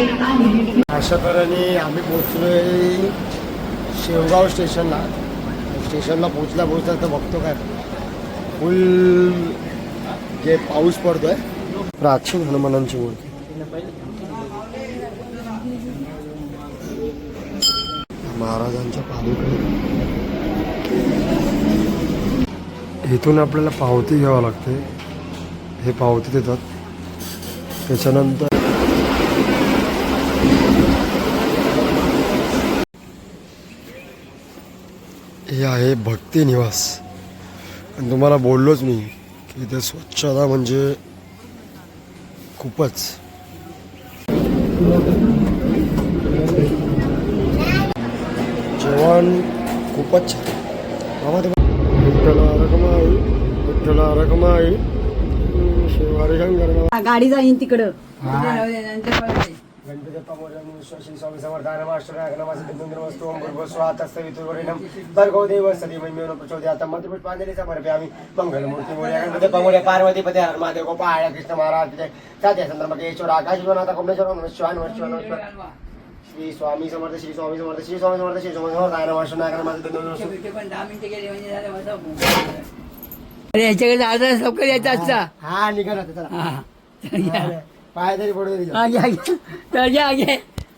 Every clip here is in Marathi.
अशा तऱ्हेने आम्ही पोचलोय शेवगाव स्टेशनला. स्टेशनला पोचल्या पोचल्या तर बघतो काय. फुल जे पाऊस पडतोय प्राचीन हनुमानांची मूर्ती. महाराजांच्या पादुकडे इथून आपल्याला पावती घ्यावं लागते. हे पावती देतात. त्याच्यानंतर हे आहे भक्ती निवास. आणि तुम्हाला बोललोच मी की इथे स्वच्छता म्हणजे खूपच. जेवण खूपच छान. विठ्ठला गाडी जाईन तिकडं. पार्वती पते महादेव गोपाळ कृष्ण महाराज साध्या चंद्रमकेश्वर आकाश शिवाय नमः शिवाय श्री स्वामी समर्थ श्री स्वामी समर्थ श्री समर्थ श्री समर्थ याच्याकडे यायचा हा. पाय तरी पडू दे या घे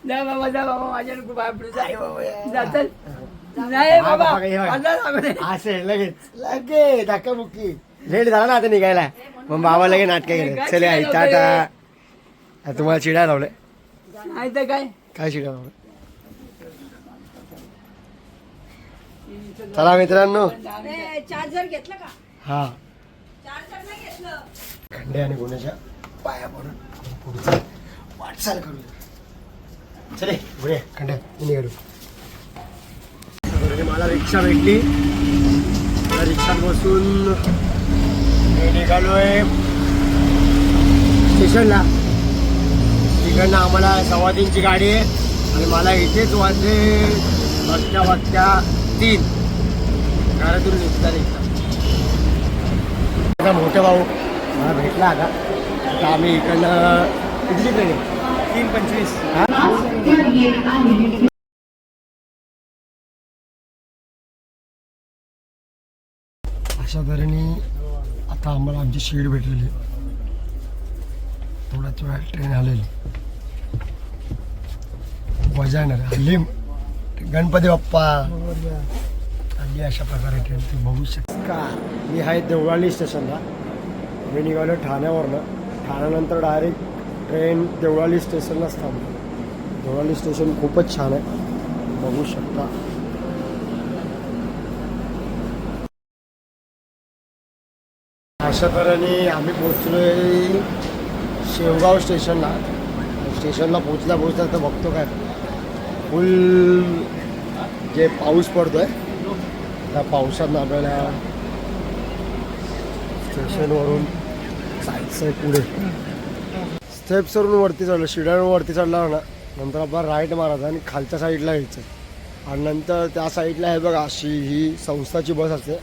जा बाबा जा बाबा माझ्या नको बापडू जा. जा, चल. नाही बाबा हा, बाबा. माझा सांगू. असे लगेच. लगेच धक्का बुक्की लेट झाला ना आता निघायला. मग बाबा लगेच नाटक केले. चले आई टाटा. आता तुम्हाला चिडा लावलंय. नाही तर काय? काय चिडा लावलं चला मित्रांनो. चार्जर घेतलं का? हा. चार्जर नाही घेतलं. खंडे आणि गुन्ह्याच्या पाया पडून. पुढचं वाटचाल करूया. चले पुढे खंडे निघालो मला रिक्षा भेटली. त्या रिक्षात बसून मी निघालोय स्टेशनला. तिकडनं आम्हाला सव्वा तीनची गाडी आहे आणि मला इथेच वाजले वाजता वाजता तीन. घरातून निघता निघता माझा मोठा भाऊ मला भेटला आता. आता आम्ही इकडनं किती तीन पंचवीस. अशा तऱ्हेने आता आम्हाला आमची शीट भेटलेली. थोड्याच वेळात ट्रेन आलेली. मजा येणार. हल्ली गणपती बाप्पा. हल्ली अशा प्रकारे ट्रेन तुम्ही बघू शकता. मी आहे देवळाली स्टेशनला. मी निघालो ठाण्यावरनं. ठाण्यानंतर डायरेक्ट ट्रेन देवळाली स्टेशनलाच थांबली. देवळाली स्टेशन खूपच छान आहे. बघू शकता. अशा तऱ्हेने आम्ही पोचलोय शेवगाव स्टेशनला स्टेशनला पोचल्या पोचल्या तर बघतो काय. फुल जे पाऊस पडतोय त्या पावसात आपल्याला स्टेशनवरून जायचं आहे पुढे. स्टेप्सवरून वरती चढलं शिड्यावरून वरती चढला ना नंतर आपला राईट मारायचा आणि खालच्या साईडला यायचं. आणि नंतर त्या साईडला हे बघा अशी ही संस्थाची बस असते.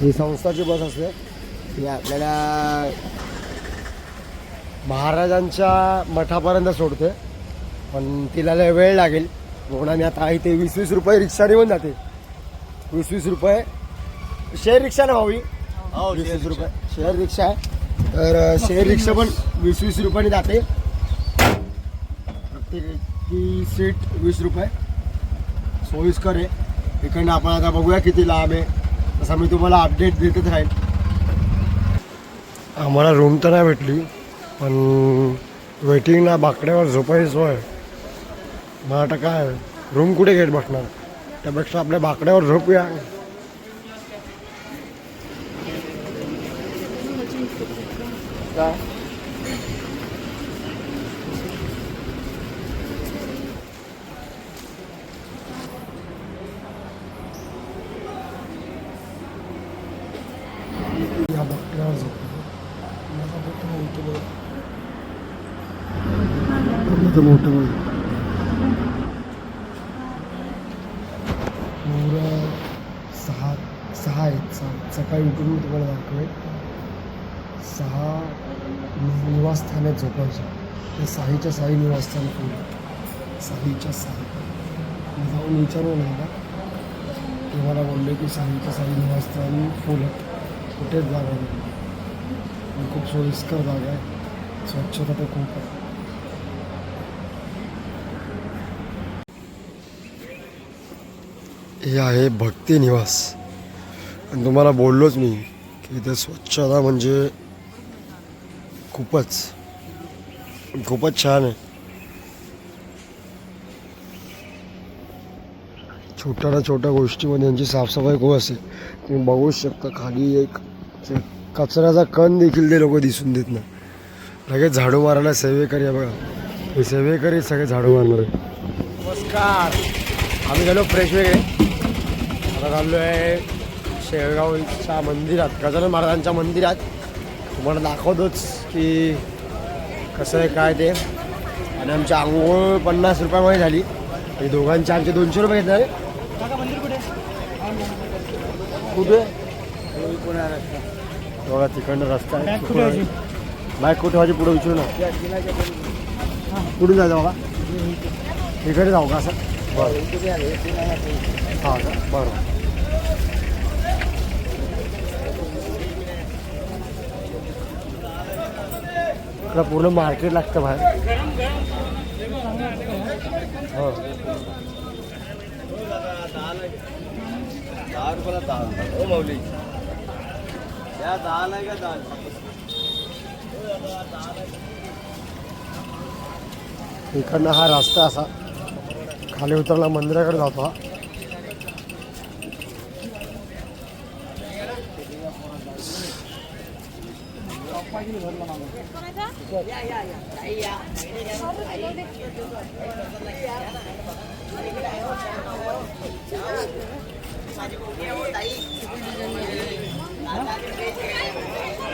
ही संस्थाची बस असते. ती आपल्याला महाराजांच्या मठापर्यंत सोडते. पण तिला लय वेळ लागेल. म्हणून आम्ही आता आहे ते वीस वीस रुपये रिक्षा देऊन जाते. वीस वीस रुपये. शेअर रिक्षा ना भाऊ ही? वीस वीस रुपये. शेअर रिक्षा आहे. तर शेअर रिक्षा पण वीस वीस रुपयाने जाते. प्रत्येकी सीट वीस रुपये. सोयीस्कर आहे. इकडनं आपण आता बघूया किती लांब आहे. तसा मी तुम्हाला अपडेट देतच राहील. आम्हाला रूम तर नाही भेटली पण वेटिंगला बाकड्यावर झोपायची सोय मग आता काय? रूम कुठे घेत बसणार? त्यापेक्षा आपल्या भाकड्यावर झोपूया. काय या बाकड्यावर झोपूया माझा मोठं मोठं बघ मोठं मोठं बघ पुरं सहा सहा आहेत. सहा सकाळी उठून मी तुम्हाला दाखवेल. सहा निवासस्थाने झोपायच्या. ते साहीच्या साई निवासस्थान फुल साहीच्या साई. मी जाऊन विचारलं ना तुम्हाला ते मला बोलले की साहीच्या साई निवासस्थान फुल कुठेच जागा नाही. खूप सोयीस्कर जागा आहे. स्वच्छता तर खूप आहे. हे आहे भक्ती निवास. आणि तुम्हाला बोललोच मी की इथे स्वच्छता म्हणजे खूपच खूपच छान आहे. छोट्या ना छोट्या गोष्टीमध्ये यांची साफसफाई खूप असते. तुम्ही बघूच शकता खाली एक कचऱ्याचा कण देखील ते लोक दिसून देत नाही. लगेच झाडू मारायला सेवेकरी आहे बघा. हे सेवेकरी सगळे झाडू मारणार आहे नमस्कार. आम्ही गेलो फ्रेश वगैरे. आता चाललो आहे शेळगावच्या मंदिरात गजानन महाराजांच्या मंदिरात. तुम्हाला दाखवतोच की कसं आहे काय ते. आणि आमची आंघोळ पन्नास रुपयामध्ये झाली. आणि दोघांचे आमचे दोनशे रुपये घेतले कुठे बघा तिकडनं रस्ता आहे. बाईक कुठे माझी पुढे विचारू ना कुठे जायचं बघा इकडे जाऊ का असं? बरं. हां बरं. इकडं पूर्ण मार्केट लागतं बाहेर. हो. दहा रुपयाला हो माऊली का इकडनं हा रस्ता असा. खाली उतरला मंदिराकडे जातो हा.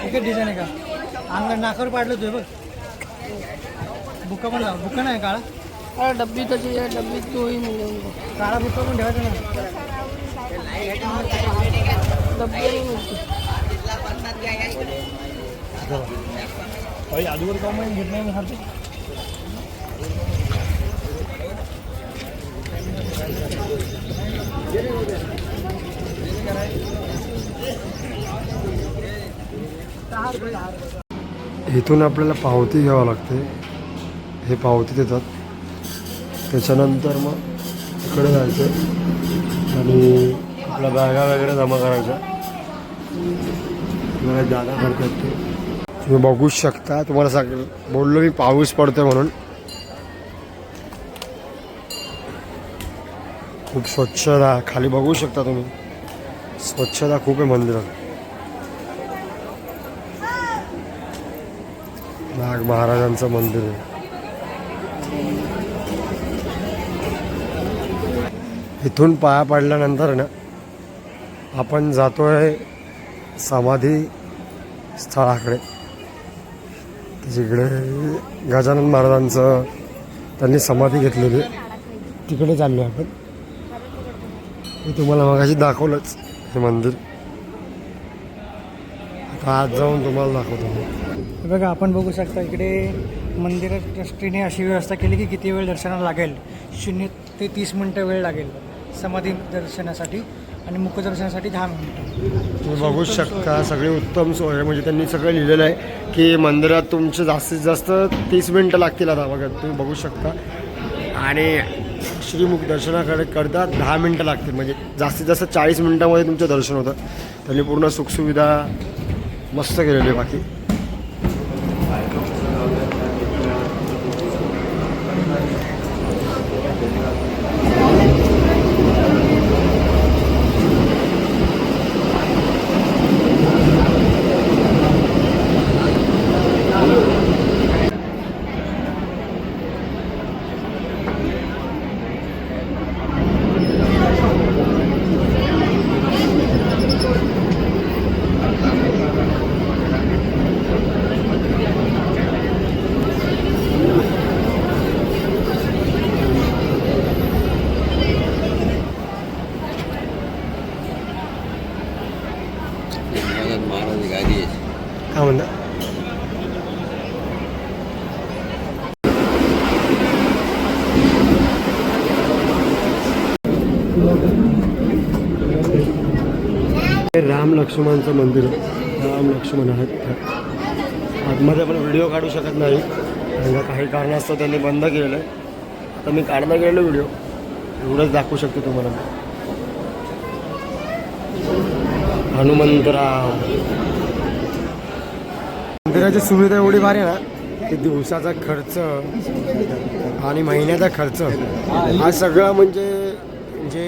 एकच डिझाईन आहे का? अंगण नाकावर पाडलं तुझं बघ. बुका पण लाव. बुका नाही काळा? अरे डब्बी तशी आहे डब्बी तोही काळा बुका पण ठेवायचा ना. डब्बी मिळते. आधीवर काम घेत नाही मी इथून आपल्याला पावती घ्यावं लागते. हे पावती देतात. त्याच्यानंतर मग इकडे जायचं आणि आपल्या बॅगा वगैरे जमा करायच्या. जागा करतात ते. तुम्ही बघूच शकता. तुम्हाला सांग बोललो मी पाऊस पडतोय म्हणून. खूप स्वच्छता खाली बघू शकता तुम्ही. स्वच्छता खूप आहे मंदिरात. नाग महाराजांचं मंदिर आहे. इथून पाया पडल्यानंतर ना आपण जातोय समाधी स्थळाकडे. जिकडे गजानन महाराजांचं त्यांनी समाधी घेतलेली तिकडे चाललो आपण. मी तुम्हाला मगाशी दाखवलंच हे मंदिर. आता आज जाऊन तुम्हाला दाखवतो. मी बघा आपण बघू शकता इकडे मंदिरात ट्रस्टीने अशी व्यवस्था केली की किती वेळ दर्शनाला लागेल? शून्य ते तीस मिनटं वेळ लागेल समाधी दर्शनासाठी. आणि मुखदर्शनासाठी दहा मिनिटं. तुम्ही बघू शकता सगळी उत्तम सोय आहे. म्हणजे त्यांनी सगळं लिहिलेलं आहे की मंदिरात तुमचे जास्तीत जास्त तीस मिनटं लागतील आता बघा तुम्ही बघू शकता. आणि श्रीमुख दर्शनाकडे करता दहा मिनटं लागतील. म्हणजे जास्तीत जास्त चाळीस मिनटामध्ये तुमचं दर्शन होतं. त्यांनी पूर्ण सुखसुविधा मस्त केलेली आहे बाकी. राम लक्ष्मणांचं मंदिर. राम लक्ष्मण आहेत. आतमध्ये आपण व्हिडिओ काढू शकत नाही. कारण काही कारणास्तव त्यांनी बंद केलं आता मी काढणं गेलो व्हिडिओ. एवढंच दाखवू शकतो तुम्हाला हनुमंतराव मंदिराची सुविधा एवढी भारी आहे ना की दिवसाचा खर्च आणि महिन्याचा खर्च हा सगळा म्हणजे जे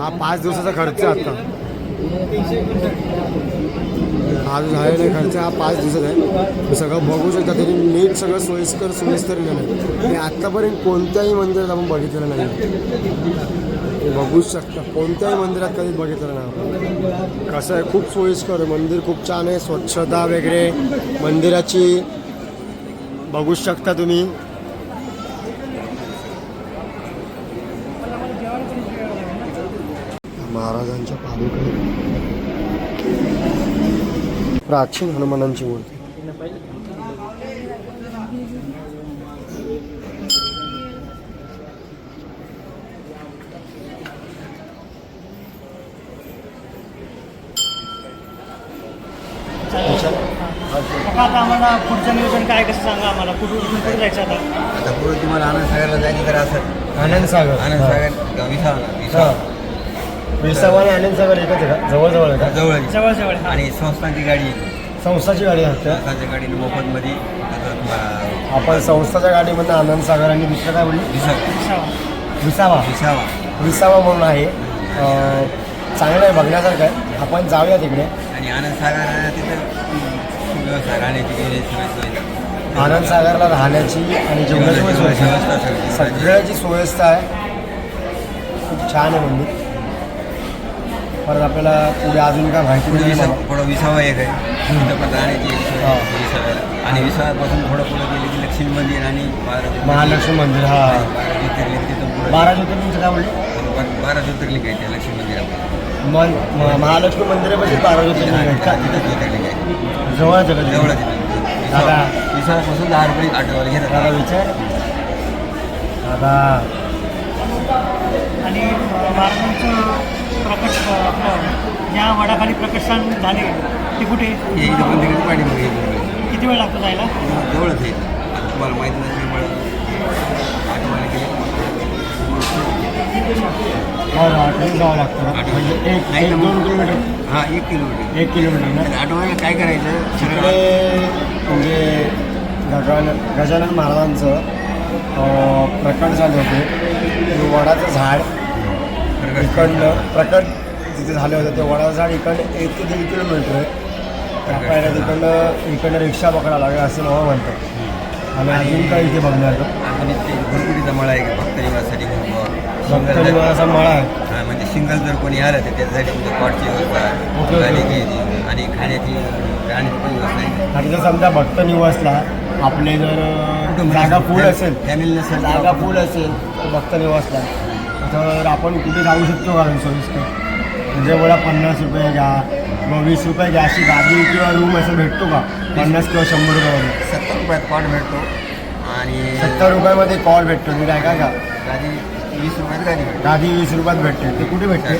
हा पाच दिवसाचा खर्च आता. हा जो झालेला खर्च हा पाच दिवसाचा आहे. सगळं बघू शकता तरी नीट सगळं सोयीस्कर सोयीस्कर लिहिलं आहे. आणि आत्तापर्यंत कोणत्याही मंदिरात आपण बघितलं नाही. बघूच शकता कोणत्याही मंदिरात कधी बघितलं नाही कसं आहे खूप सोयीस्कर मंदिर खूप छान आहे स्वच्छता वगैरे मंदिराची बघूच शकता तुम्ही महाराजांच्या पादुका प्राचीन हनुमानांची मूर्ती. आता आम्हाला पुढचं नियोजन काय कसं सांगा आम्हाला? कुठून कुठे जायचं आता? आता पुढे तुम्हाला आनंद सागरला जायचं तर असं. आनंद सागर आनंद सागर विसावा विसावा विसावा आणि आनंद सागर एकच आहे का? जवळजवळ आहे का? जवळ. जवळ जवळ हा. आणि संस्थांची गाडी संस्थाची गाडी असते संस्थांच्या गाडीने मोफतमध्ये तुम्हाला आपण संस्थाच्या गाडीमधनं आनंद सागर आणि दुसरं काय म्हणली विसावा. विसावा. विसावा. म्हणून आहे. अं, चांगलं आहे बघण्यासारखं आहे. आपण जाऊया तिकडे. आणि आनंद सागर तिथं राहण्याची सोय आनंद सागरला राहण्याची आणि जेवणाची पण सोय आहे. व्यवस्था सगळी. सगळ्याची सोयस्था आहे. खूप छान आहे मंदिर. परत आपल्याला पुढे अजून काय माहिती पुढे विसा. पुढं विसावा एक आहे. तिथं पण राहण्याची एक सोय. आहे विसाव्याला. आणि विसाव्यापासून थोडं पुढे गेले की लक्ष्मी मंदिर आणि बारा. महालक्ष्मी मंदिर हा. बारा ज्योतिर्लिंग तिथं पुढे. बारा ज्योतिर्लिंगचं काय म्हणले? बारा- ज्योतिर्लिंग आहे त्या लक्ष्मी मंदिरात मन म- महालक्ष्मी मंदिरापाशी बारा ज्योतिर्लिंग आहेत का? तिथं ज्योतिर्लिंग आहे. जवळच आहे का ते? जवळच दादा. विसाव्यापासून दहा रुपये आठवड्याला घेतात. दादा विचार. दादा. आणि महाराजांचं प्रकट आपलं ज्या वडाखाली प्रकटस्थान झाले ते कुठे? हे हे किती वेळ लागतो जायला? जवळच आहे. आता तुम्हाला माहिती गेले बरं आठवणी जावं लागतं ना? म्हणजे एक नाही दोन किलोमीटर. हां एक किलोमीटर. एक किलोमीटर आठवड्याला काय करायचं? सगळं म्हणजे गजानन गजानन महाराजांचं प्रकट झाले होते. वडाचं झाड इकडनं प्रकट जिथे झाले होते. ते वडाचं झाड इकडनं एक ते दीड किलोमीटर आहे तर आपल्याला तिकडनं इकडनं रिक्षा पकडावं लागेल असं नाव म्हणतात. आणि अजून काही इथे बघण्याचं आणि ते भरपुरीचा मळा आहे भक्त निवासासाठी भक्त निवासाचा मळा आहे. म्हणजे सिंगल जर कोणी आलं तर त्याच्यासाठी तुमच्या कॉटची ओके, व्यवस्था आणि खाण्याची राहण्याची पण व्यवस्था आहे. आणि जर समजा भक्त निवासला आपले जर जागा फुल असेल. फॅमिली नसेल जागा फुल असेल. तर भक्त निवासला तर आपण कुठे जाऊ शकतो का सोयीस्कर? म्हणजे मला पन्नास रुपये घ्या. किंवा वीस रुपये घ्या. अशी गादी किंवा रूम असं भेटतो का? पन्नास किंवा शंभर रुपयामध्ये सत्तर रुपयात कॉट भेटतो. आणि सत्तर रुपयामध्ये कॉल भेटतो. मी काय काय का गाडी वीस रुपयात गाडी भेटतो. गादी वीस रुपयात भेटते. ते कुठे भेटते?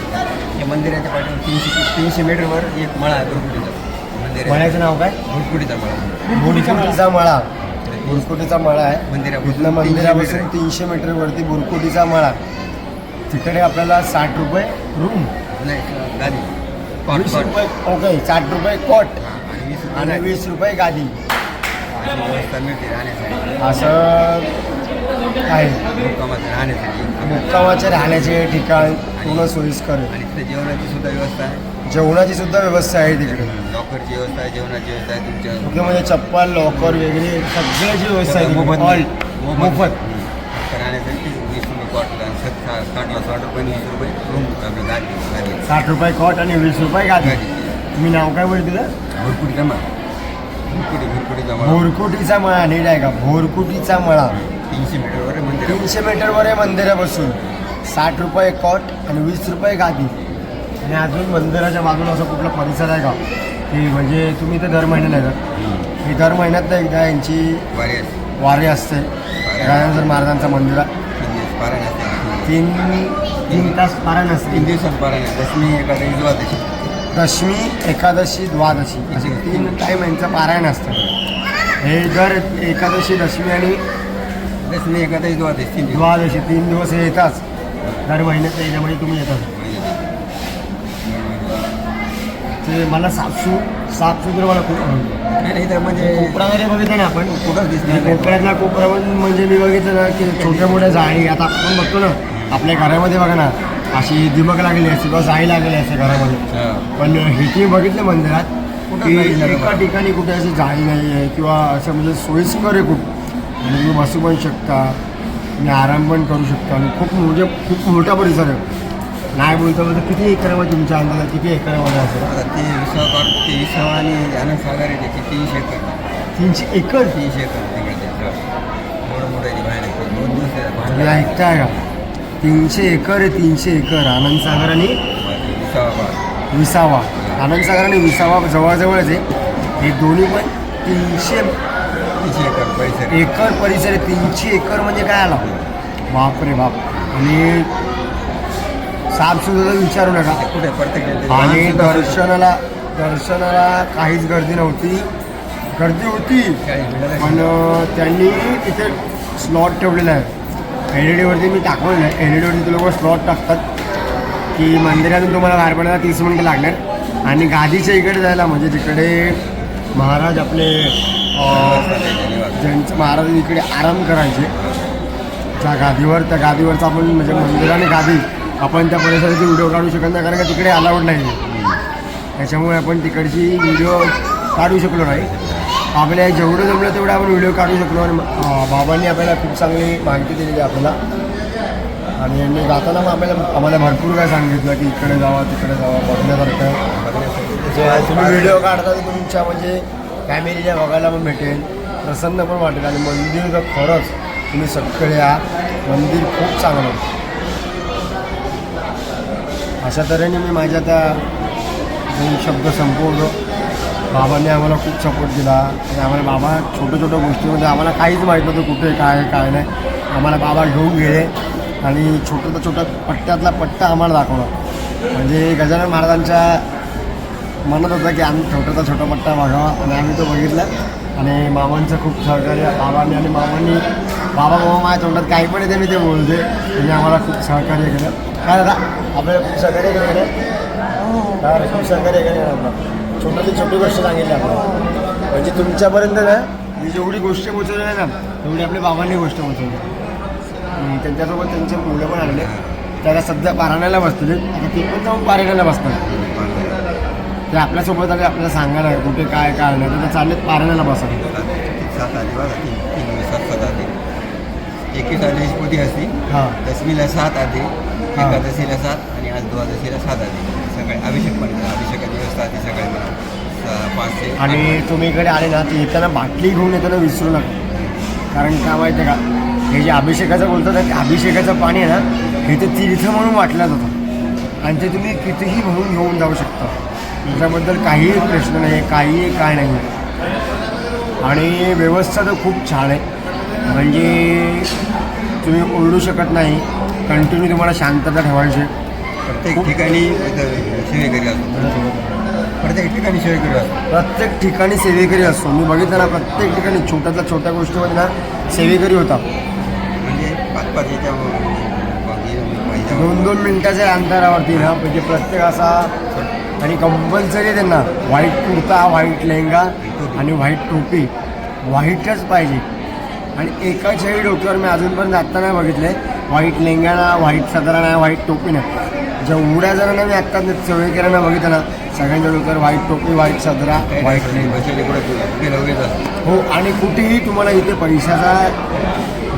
या मंदिराच्या पाठीवर तीनशे तीनशे मीटरवर एक मळा आहे. गुरुकुटीचा मंदिर मळ्याचं नाव काय? गुरुकुटीचा मळा. बुरकुटीचा मळा. बुरकुटीचा मळा आहे. मंदिरापासून. 300 मंदिरापासून मीटर. तीनशे मीटरवरती बुरकुटीचा मळा. तिकडे आपल्याला साठ रुपये रूम वीस रुपये ओके साठ रुपये कोट आणि वीस रुपये गादी. असं आहे. मुक्कामाचं राहण्यासाठी. मुक्कामाचे राहण्याचे ठिकाण पूर्ण सोयीस्कर आहे. आणि तिथे जेवणाची सुद्धा व्यवस्था आहे? जेवणाची सुद्धा व्यवस्था आहे तिकडे. लॉकरची व्यवस्था आहे जेवणाची व्यवस्था आहे तुमच्या ओके म्हणजे चप्पल लॉकर वगैरे सगळ्याची व्यवस्था आहे मोफत. ऑल मोफत राहण्यासाठी वीस रुपये कॉटला काटला साठ रुपये आणि वीस रुपये रूम आपली गाडी गाडी साठ रुपये कॉट आणि वीस रुपये गादी. गाडी तुम्ही नाव काय बोलते तिथं भरपुरी जमा भरपुरी भरपुरी जमा भोरकुटीचा मळा नीट आहे का? भोरकुटीचा मळा. तीनशे मीटरवर आहे मंदिर तीनशे मीटरवर आहे मंदिरापासून. साठ रुपये कॉट आणि वीस रुपये गादी. आणि अजून मंदिराच्या बाजूला असा कुठला परिसर आहे का? की म्हणजे तुम्ही तर दर महिन्याला येतात. ही दर महिन्यात एकदा यांची वारी वारी असते. गजानंद महाराजांचं मंदिरात तीन पारायण असते. तीन तीन तास पारायण असते. तीन दिवसात पारायण. दशमी एखादी द्वादशी. दशमी एकादशी द्वादशी. असे तीन टाईम यांचं पारायण असतं. हे दर एकादशी दशमी आणि दशमी एखादी द्वादशी तीन दिवस. द्वादशी तीन दिवस हे येतात. दर महिन्यात याच्यामध्ये तुम्ही येतात. ते मला सापसू सापसूत्र मला खूप आवडलं नाही नाही तर म्हणजे कोपरामध्ये बघितलं ना आपण? कुठंच दिसणार नाही कोपऱ्यातला कोपरा पण म्हणजे मी बघितलं ना की छोट्या मोठ्या जाळी आता आपण बघतो ना आपल्या घरामध्ये बघा ना अशी दिमक लागलेली असते किंवा जाळी लागलेली असते घरामध्ये. हा. पण हे तुम्ही बघितलं मंदिरात कुठं की नाही दिलं एका. ठिकाणी कुठे अशी जाळी नाही आहे किंवा असं म्हणजे सोयीस्कर आहे खूप. तुम्ही बसू पण शकता. तुम्ही आराम पण करू शकता. आणि खूप म्हणजे खूप मोठा परिसर आहे. नाही बोलतो बोलतो किती एकरामध्ये तुमच्या अंदाजात? किती एकरामध्ये असेल आता ते विसावा काढ ते विसावा आणि आनंद सागर आहे त्याची तीनशे एकर. तीनशे एकर? तीनशे एकर तिकडे मोठं आहे. दोन दिवस. ऐकताय का? तीनशे एकर आहे तीनशे एकर. आनंद सागर आणि. विसावा आनंद सागर आणि विसावा जवळजवळच आहे. हे दोन्ही पण तीनशे तीनशे एकर परिसर एकर परिसर आहे तीनशे एकर म्हणजे काय आला? बाप रे बाप. आणि साफसुद्धा विचारू नका. कुठे प्रत्येक आणि दर्शनाला दर्शनाला काहीच गर्दी नव्हती. गर्दी होती पण त्यांनी तिथे स्लॉट ठेवलेला आहे. एल ई डीवरती मी टाकलेलं आहे. एल ई डीवरती ते लोक स्लॉट टाकतात. की मंदिरातून तुम्हाला बाहेर पडायला तीस मिनटं लागणार. आणि गादीच्या इकडे जायला म्हणजे तिकडे महाराज आपले ज्यांचं महाराज इकडे आराम करायचे. त्या गादीवर त्या गादीवरचा आपण म्हणजे मंदिर आणि गादी आपण त्या परिसराची व्हिडिओ काढू शकत नाही कारण का तिकडे अलाउड नाही त्याच्यामुळे आपण तिकडची व्हिडिओ काढू शकलो नाही. आपल्या जेवढं जमलं तेवढं आपण व्हिडिओ काढू शकलो आणि बाबांनी आपल्याला खूप चांगली माहिती दिलेली आपल्याला. आणि यांनी जाताना मग आपल्याला आम्हाला भरपूर काय सांगितलं की इकडे जावा तिकडे जावा बघण्यासारखं. तुम्ही व्हिडिओ काढता तुमच्या म्हणजे फॅमिलीला बघायला पण भेटेल. प्रसन्न पण वाटेल आणि मंदिर तर खरंच तुम्ही सगळे या. मंदिर खूप चांगलं अशा तऱ्हेने मी माझ्या त्या शब्द संपवलो. बाबांनी आम्हाला खूप सपोर्ट दिला आणि आम्हाला बाबा छोट्या छोट्या गोष्टीमध्ये आम्हाला काहीच माहीत नव्हतं कुठे काय आहे, काय नाही. आम्हाला बाबा घेऊन गेले आणि छोट्या छोट्या पट्ट्यातला पट्टा आम्हाला दाखवला. म्हणजे गजानन महाराजांच्या म्हणत होता की आम्ही छोटाचा छोटा पट्टा बघावा आणि आम्ही तो बघितला. आणि मामांचं खूप सहकार्य बाबांनी आणि मामांनी बाबा मामा माझ्या तोंडात काही पण येते मी ते बोलते. त्यांनी आम्हाला खूप सहकार्य केलं. काय दादा आपल्याला खूप सहकार्य केलं खूप सहकार्य केलं आपलं? छोटी छोटी गोष्ट सांगितली आपल्याला. म्हणजे तुमच्यापर्यंत ना मी जेवढी गोष्ट पोचवली आहे ना तेवढी आपल्या बाबांनी गोष्ट पोचवली त्यांच्यासोबत त्यांचे मुलं पण आणले त्याला सध्या पारायणाला बसतील आता ते पण जाऊन पारायणाला बसतात. ते आपल्यासोबत आले आपल्याला सांगायला कुठे काय काय नाही. तर ते चाललेत पारायणाला बसत सात आली बघा तीन तीन दिवस सात सात आली. एकवीस आली पोती असती हां. दशमीला सात आली एकादशीला सात आणि आज द्वादशीला सात आली. सकाळी अभिषेक पण. अभिषेकाची व्यवस्था आधी सकाळी. पाच ते आणि तुम्ही इकडे आले ना तर येताना बाटली घेऊन येताना विसरू नका. कारण का माहिती का? हे जे अभिषेकाचं बोलतात ना, ते अभिषेकाचं पाणी आहे ना हे ते तीर्थ म्हणून वाटलं जातं. आणि ते तुम्ही कितीही भरून घेऊन जाऊ शकता. त्याच्याबद्दल काहीही प्रश्न नाही काहीही काय नाही. आणि व्यवस्था तर खूप छान आहे. म्हणजे तुम्ही ओरडू शकत नाही कंटिन्यू तुम्हाला शांतता ठेवायची. प्रत्येक ठिकाणी सेवेकरी असतो. प्रत्येक ठिकाणी सेवेकरी असतो. प्रत्येक ठिकाणी सेवेकरी असतो. मी बघितलं ना प्रत्येक ठिकाणी छोट्यातल्या छोट्या गोष्टीमध्ये ना सेवेकरी होता म्हणजे पाच पाच याच्या दोन दोन मिनिटाच्या अंतरावरती ना म्हणजे प्रत्येक असा आणि कंपल्सरी त्यांना व्हाईट कुर्ता व्हाईट लेहंगा आणि व्हाईट टोपी व्हाईटच पाहिजे. आणि एका छळी डोक्यावर मी अजूनपर्यंत आत्ता नाही बघितलं आहे व्हाईट लेहंगा ना व्हाईट सदरा ना व्हाईट टोपी ना. जेवढ्या जणांना मी आत्ता सेवेकऱ्यांना बघितलं ना सगळ्यांच्या डोक्यावर व्हाईट टोपी व्हाईट सदरा व्हाईट लेहंगा. हो आणि कुठेही तुम्हाला इथे पैशाचा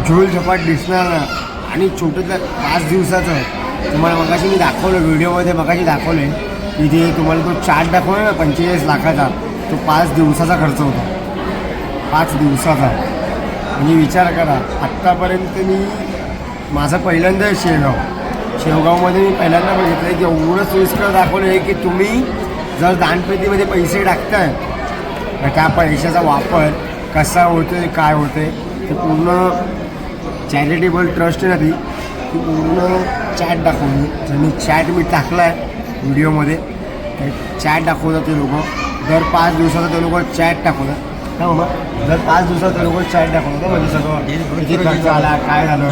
झोल झपाट दिसणार ना आणि छोटं पाच दिवसाचं. तुम्हाला मगाशी मी दाखवलं व्हिडिओमध्ये मगाशी दाखवलं आहे इथे तुम्हाला तो चार्ट दाखवला ना पंचेचाळीस लाखाचा. तो पाच दिवसाचा खर्च होता. पाच दिवसाचा. म्हणजे विचार करा आत्तापर्यंत मी माझं पहिल्यांदा आहे शेवगाव शेवगावमध्ये मी पहिल्यांदा बघितलं आहे की एवढं सोयीस्कर दाखवलं आहे की तुम्ही जर दानपेटीमध्ये पैसे टाकताय तर त्या पैशाचा वापर कसा होतोय काय होतोय ते पूर्ण चॅरिटेबल ट्रस्ट आहे ना ती पूर्ण चॅट दाखवली. ज्यांनी चॅट मी टाकला आहे व्हिडिओमध्ये. चॅट दाखवतात ते लोक. दर पाच दिवसाचा ते लोक चॅट दाखवतात. हा मग दर पाच दिवसात ते लोक चॅट दाखवतात म्हणजे सगळं? किती खर्च आला काय झालं?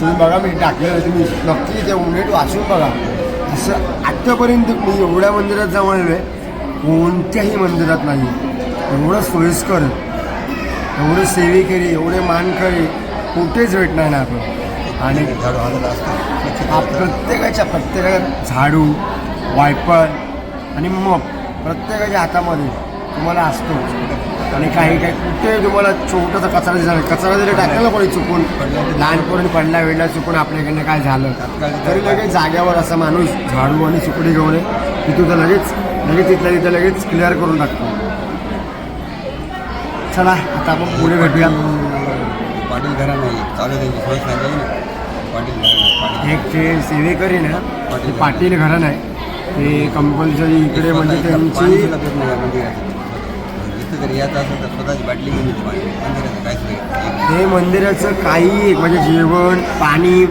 तुम्ही बघा मी टाकलेलं तुम्ही नक्की ते उमेट वाचून बघा. असं आत्तापर्यंत मी एवढ्या मंदिरात जाऊन आलो आहे कोणत्याही मंदिरात नाही. एवढं सोयीस्कर एवढे सेवेकरी एवढे मानकरी कुठेच भेटणार नाही आपण आणि झाडू हातात असतं. म्हणजे हा प्रत्येकाच्या प्रत्येकाच्या झाडू वायपर आणि मग प्रत्येकाच्या हातामध्ये तुम्हाला असतो आणि काही काही कुठे तुम्हाला छोटासा कचरा दिसला कचरा जरी टाकला कोणी चुकून लहानपणी पडला वेळला चुकून आपल्याकडनं काय झालं? तरी लगेच जाग्यावर असा माणूस झाडू आणि सुकडी घेऊन तिथून तर लगेच लगेच तिथल्या तिथं लगेच क्लिअर करून टाकतो. चला आता आपण पुढे भेटूया. पाटील घरा नाही चालू त्यांची सोय सांगायची एक ते सेवेकरी ना ते पाटील घराणं आहे. ते कंपल्सरी इकडे म्हणजे त्यांची सुद्धा मंदिराचं बाटली घेऊन मंदिराचं हे मंदिराचं काही म्हणजे जेवण पाणी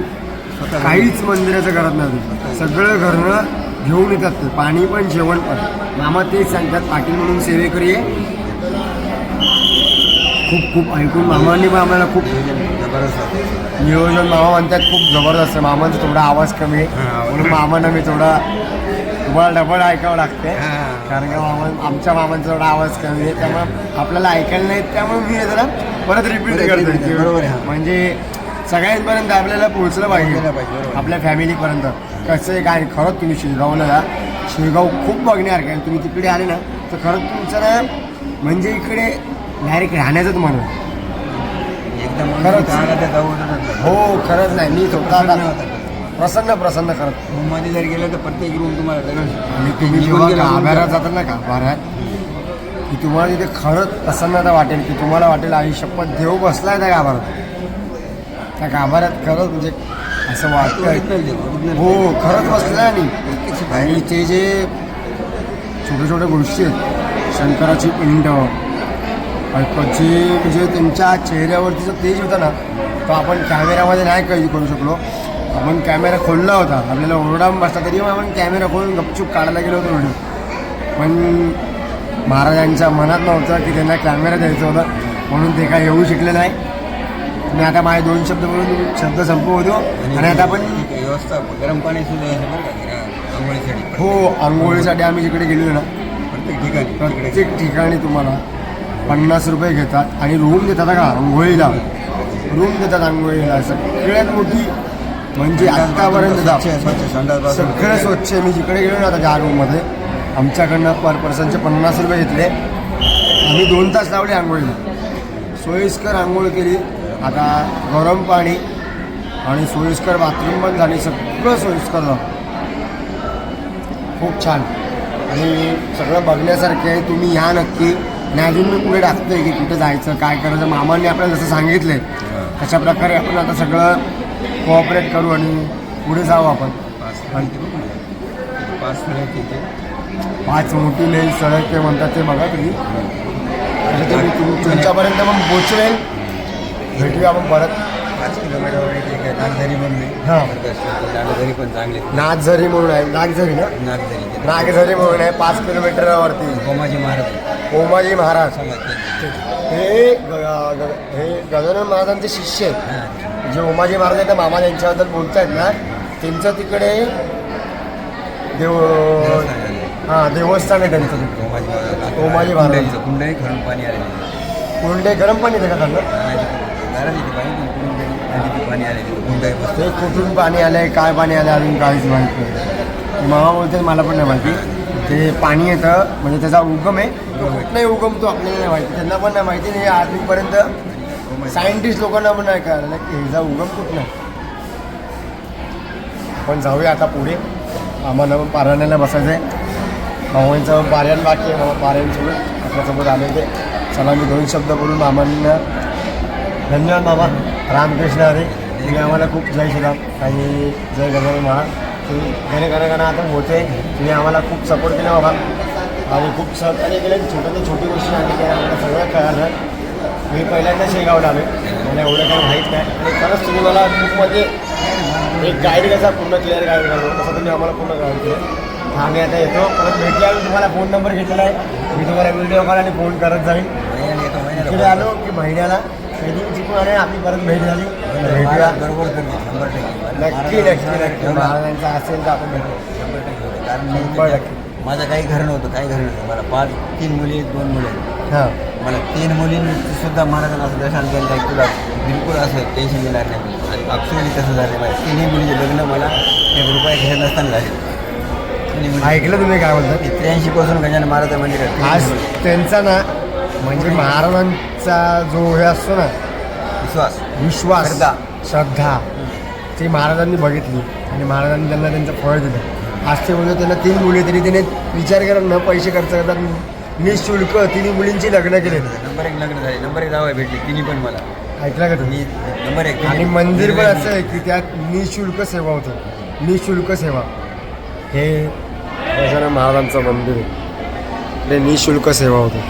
काहीच मंदिराचं करत नाही सगळं घरनं घेऊन येतात ते. पाणी पण जेवण पण. मामा तेच सांगतात पाटील म्हणून सेवेकरी आहे खूप खूप ऐकून मामांनी पण आम्हाला खूप होतं. नियोजन मामा म्हणतात खूप जबरदस्त आहे मामांचा थोडा आवाज कमी आहे. म्हणून मामांना मी थोडा तुम्हाला डबल ऐकावं लागते. कारण का मामा आमच्या मामांचा थोडा आवाज कमी आहे त्यामुळे आपल्याला ऐकायला नाही त्यामुळे मी जरा परत रिपीट करतो बरोबर आहे. म्हणजे सगळ्यांपर्यंत आपल्याला पोहोचलं पाहिजे, बरोबर. आपल्या फॅमिलीपर्यंत कसं आहे काय खरंच तुम्ही शेगावला जा. शेगाव खूप बघण्यासारखं आहे. तुम्ही तिकडे आले ना तर खरंच तुमचं ना म्हणजे इकडे डायरेक्ट राहण्याचंच म्हणून खरंच. हो खरंच नाही मी स्वतः प्रसन्न. प्रसन्न करत रूममध्ये जर गेलं तर प्रत्येक रूम तुम्हाला आणि तुम्ही जेव्हा च्या- जातात ना गाभाऱ्यात की तुम्हाला तिथे खरंच प्रसन्नता वाटेल की तुम्हाला वाटेल आई शपथ देव बसलाय त्या गाभाऱ्यात त्या गाभाऱ्यात खरंच म्हणजे असं वाटतं Original देव, original हो. खरंच बसलाय आणि ते जे छोट्या छोट्या गोष्टी आहेत शंकराची पिंड जे म्हणजे त्यांच्या चेहऱ्यावरती जो तेज होता ना तो आपण कॅमेऱ्यामध्ये नाही काही करू शकलो. आपण कॅमेरा खोलला होता. आपल्याला ओरडा बसला तरी आपण कॅमेरा खोलून गपचूप काढायला गेलो होतो व्हिडिओ पण महाराजांच्या मनात नव्हतं की त्यांना कॅमेरा द्यायचा होता. म्हणून ते काय येऊ शिकले नाही. मी आता माझे दोन शब्द बोलून शब्द संपवतो आणि आता आपण व्यवस्था गरम पाणी सुद्धा आंघोळीसाठी. हो आंघोळीसाठी आम्ही जिकडे गेलो ना प्रत्येक ठिकाणी प्रत्येक ठिकाणी तुम्हाला. पन्नास रुपये घेतात आणि रूम देतात का आंघोळीला. रूम देतात आंघोळीला. सगळ्यात मोठी म्हणजे आत्तापर्यंत बाथरूम सगळं स्वच्छ. मी जिकडे गेलो ना आता त्या रूममध्ये आमच्याकडनं पर पर्सनचे पन्नास रुपये घेतले. आम्ही दोन तास लावले आंघोळीला. सोयीस्कर आंघोळ केली. आता गरम पाणी आणि सोयीस्कर बाथरूम पण झाली सगळं सोयीस्कर झालं खूप छान. आणि सगळं बघण्यासारखे आहे. तुम्ही या नक्की. आणि अजून मी पुढे टाकतोय की कुठे जायचं काय करायचं. मामांनी आपल्याला जसं सांगितलंय तशा प्रकारे आपण आता सगळं कोऑपरेट करू आणि पुढे जाऊ आपण. पाच. पाच मोठी लेन सडक ते म्हणतात ते बघा तुम्ही. तुमच्यापर्यंत मग पोचवेल. भेटूया आपण परत. पाच किलोमीटरवर एक आहे. नागझरी म्हणून हा. आहे नागझरी पण चांगले नागझरी म्हणून आहे. नागझरी ना? नागझरी नागझरी म्हणून आहे. पाच किलोमीटरवरती. गोमाजी महाराज. ओमाजी महाराज. हे ग- ग- हे गजानन महाराजांचे शिष्य आहेत. जे उमाजी महाराज आहेत ना मामा यांच्याबद्दल बोलतायत ना त्यांचं तिकडे देव हां देवस्थान आहे त्यांचं तिकडे. गोमाजी महाराज. कुंडाई खरून पाणी आलेलं कोंडे गरम पाणी येतं का त्यांना येते पाणी पण कुंडाई नदीचं पाणी आलेलं कुंडाई बसते ते कुठून पाणी आलंय काय पाणी आलं अजून काहीच माहीत नाही. मामा बोलते मला पण नाही माहिती. ते पाणी येतं म्हणजे त्याचा उगम आहे. तो कुठलाही उगमतो आपल्याला नाही माहिती. त्यांना पण नाही माहिती नाही आजपर्यंत सायंटिस्ट लोकांना पण नाही कळलं की हिचा उगम कुठला पण जाऊया आता पुढे. आम्हाला पण पारायणाला बसायचं आहे. मामांचं पण पारायण बाकी आहे. मामा पारायणसोबत आपल्यासोबत आले ते चला मी दोन शब्द बोलून मामांना धन्यवाद मामा. रामकृष्ण हरे. तुम्ही आम्हाला खूप जय श्रीराम आणि जय गजानन महा तुम्ही गणगणगण आता होते. तुम्ही आम्हाला खूप सपोर्ट केला बाबा आणि खूप सहकार्य केलं. छोट्या ते छोटी गोष्टी केल्या. मला सगळं कळालं. मी पहिल्यांदा शेगावला आलो मला एवढं काही माहीत नाही. आणि खरंच तुम्ही मला खूप म्हणजे एक गाईड कसा पूर्ण क्लिअर गाईड करतो तसं तुम्ही आम्हाला पूर्ण गाईड केलं. आम्ही आता येतो. परत भेटल्यावर तुम्हाला फोन नंबर घेतलेला आहे. मी तुम्हाला व्हिडिओ कॉल आणि फोन करत महिन्याला इकडे आलो की महिन्याला कधी चुकून आले आपली परत भेट झाली भेटूया. बरोबर नक्की नक्की नक्की. महाराजांचा असेल तर आपण भेटू शंभर टक्के. माझं काही घर नव्हतं काही घर नव्हतं. मला पाच तीन मुली आहेत दोन मुलं आहेत. हां. मला तीन मुलींची सुद्धा महाराजांना असं दर्शन केलं नाही. तुला बिलकुल असं टेन्शन येणार नाही. आणि ॲक्च्युअली तसं झालं माझ्या तिन्ही मुलीचे लग्न मला एक रुपया घेत नसताना झाले. ऐकलं तुम्ही काय बोलतात त्र्याऐंशी पासून गजानन महाराज मंदिरात आज त्यांचा ना म्हणजे महाराजांचा जो हे असतो ना विश्वास. विश्वास श्रद्धा. श्रद्धा. ती महाराजांनी बघितली आणि महाराजांनी त्यांना त्यांचं फळ दिलं. आज ते बोलतो त्यांना तीन मुली तरी त्याने विचार करा न पैसे खर्च करतात. निशुल्क तिन्ही मुलींची लग्न केले नंबर एक लग्न झाले. नंबर एक जावं भेटली तिन्ही पण मला. ऐकलं का तुम्ही मी नंबर एक आणि मंदिर पण असं आहे की त्यात निशुल्क सेवा होते. निशुल्क सेवा. हे गजानन महाराजांचं मंदिर आहे. ते निशुल्क सेवा होते.